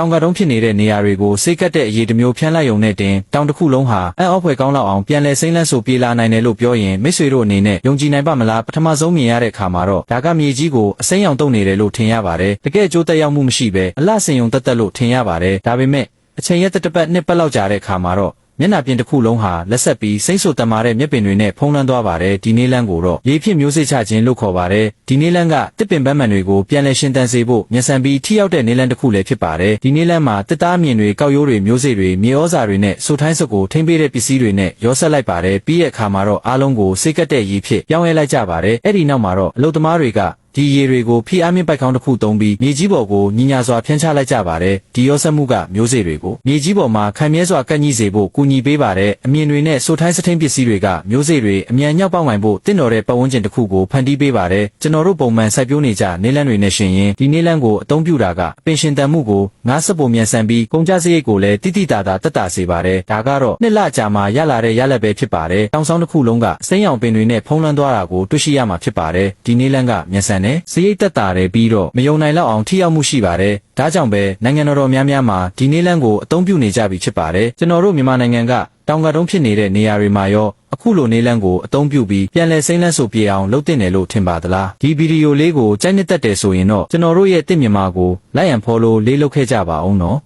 တောင်ကတုံးဖြစ်နေတဲ့နေရာတွေကိုစိတ်ကပ်တဲ့အရေးတစ်မျိုးဖြန်းလိုက်ုံနဲ့တင်တောင်တစ်ခုလုံးဟာအံ့ဩဖွယ်ကောင်းလောက်အောင်ပြန်လဲစိမ့်လန့်ဆိုပြေးလာနိုင်တယ်လို့ပြောရင်မိတ်ဆွေတို့အနေနဲ့ယုံကြည်နိုင်ပါမလားပထမဆုံးမြင်ရတဲ့အခါမှာတော့ဒါကမြေကြီးကိုအစိမ်းရောင်တုံနေတယ်လို့ထင်ရပါတယ်တကယ်အကျိုးသက်ရောက်မှုမရှိဘဲအလှဆင်ယုံတက်တက်လို့ထင်ရပါတယ်ဒါပေမဲ့အချိန်ရက်တစ်တစ်ပတ်နှစ်ပတ်လောက်ကြာတဲ့အခါမှာတော့ မျက်နှာပြင်တစ်ခုလုံးဟာလက်ဆက်ပြီးစိမ့်ဆူတမာတဲ့မျက်ပင်တွေနဲ့ဖုံးလွှမ်းသွားပါတယ်ဒီနေ့လန်းကိုတော့ရေဖြစ်မျိုးစိတ်ချခြင်းလို့ခေါ်ပါတယ်ဒီနေ့လန်းကတစ်ပင်ပန်းမှန်တွေကိုပြန်လည်ရှင်သန်စေဖို့မျက်စံပြီးထိရောက်တဲ့နေ့လန်းတစ်ခုလည်းဖြစ်ပါတယ်ဒီနေ့လန်းမှာတစ်သားမြင်တွေကောက်ရိုးတွေမျိုးစိတ်တွေမြေဩဇာတွေနဲ့ဆိုထိုင်းစက်ကိုထိမ့်ပေးတဲ့ပစ္စည်းတွေနဲ့ရောဆက်လိုက်ပါတယ်ပြီးရဲ့အခါမှာတော့အားလုံးကိုစိတ်ကက်တဲ့ရေဖြစ်ပြောင်းလဲလိုက်ကြပါတယ်အဲ့ဒီနောက်မှာတော့အလုသမားတွေက ဒီရေတွေကိုဖိအားမြင့်ပိုက်ခေါင်းတစ်ခုသုံးပြီးမြေကြီးပေါ်ကိုညီညာစွာဖြန်းချလိုက်ကြပါတယ်ဒီရောဆက်မှုကမျိုးစေ့တွေကိုမြေကြီးပေါ်မှာခံမြဲစွာကန့်ညှိစေဖို့ကူညီပေးပါတယ်အမြင်တွေနဲ့ဆိုထိုင်းစထင်းပစ္စည်းတွေကမျိုးစေ့တွေအမြန်ညောက်ပေါက်နိုင်ဖို့တင့်တော်တဲ့ပတ်ဝန်းကျင်တစ်ခုကိုဖန်တီးပေးပါတယ်ကျွန်တော်တို့ပုံမှန်စိုက်ပျိုးနေကြနေလန်းတွေနဲ့ရှင်ရင်ဒီနေလန်းကိုအသုံးပြုတာကပင်ရှင်တန်မှုကိုငါးစပ်ပုံမြန်ဆန်ပြီးကုန်ကြစရိတ်ကိုလည်းတိတိတသာတက်တာစေပါတယ်ဒါကတော့နှစ်လကြာမှရလာတဲ့ရလက်ပဲဖြစ်ပါတယ်တောင်ဆောင်တစ်ခုလုံးကစိမ်းရောင်ပင်တွေနဲ့ဖုံးလွှမ်းသွားတာကိုတွေ့ရှိရမှာဖြစ်ပါတယ်ဒီနေလန်းကမြန်ဆန်တဲ့စရိတ်တက်တာတယ်ပြီးတော့မယုံနိုင်လောက်အောင်ထိရောက်မှုရှိပါတယ်ဒါကြောင့်ပဲနိုင်ငံတော်တော်များများမှာဒီနေလန်းကိုအသုံးပြုနေကြပြီဖြစ်ပါတယ်ကျွန်တော်တို့မြန်မာနိုင်ငံကတောင်ကတုံးဖြစ်နေတဲ့နေရာတွေမှာရောအခုလိုနေလန်းကိုအသုံးပြုပြီးပြန်လည်စိမ့်လန်းဆိုပြေအောင်လုပ်တင်တယ်လို့ထင်ပါသလားဒီဗီဒီယိုလေးကိုကြိုက်နှစ်သက်တယ်ဆိုရင်တော့ကျွန်တော်တို့ရဲ့တစ်မြန်မာကို like and follow လေးလုပ်ခဲ့ကြပါအောင်နော်